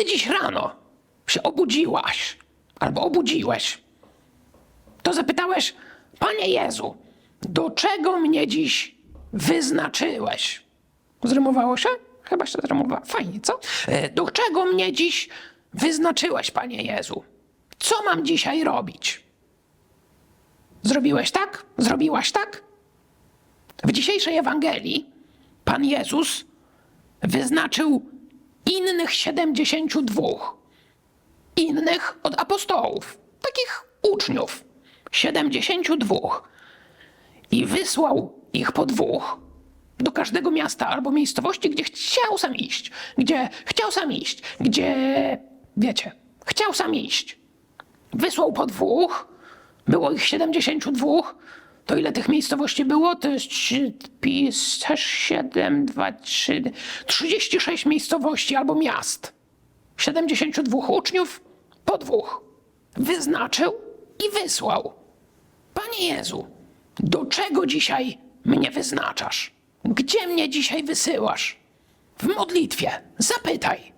Kiedy dziś rano się obudziłaś albo obudziłeś, to zapytałeś, Panie Jezu, do czego mnie dziś wyznaczyłeś? Zrymowało się? Chyba się zrymowało. Fajnie, co? E, Do czego mnie dziś wyznaczyłeś, Panie Jezu? Co mam dzisiaj robić? Zrobiłeś tak? Zrobiłaś tak? W dzisiejszej Ewangelii Pan Jezus wyznaczył innych 72. Innych od apostołów, takich uczniów. 72. I wysłał ich po dwóch do każdego miasta albo miejscowości, gdzie chciał sam iść. Gdzie chciał sam iść. Gdzie, wiecie, chciał sam iść. Wysłał po dwóch, było ich 72. To ile tych miejscowości było? To jest 3, 7, 2, 3, 36 miejscowości albo miast. 72 uczniów po dwóch. Wyznaczył i wysłał. Panie Jezu, do czego dzisiaj mnie wyznaczasz? Gdzie mnie dzisiaj wysyłasz? W modlitwie zapytaj.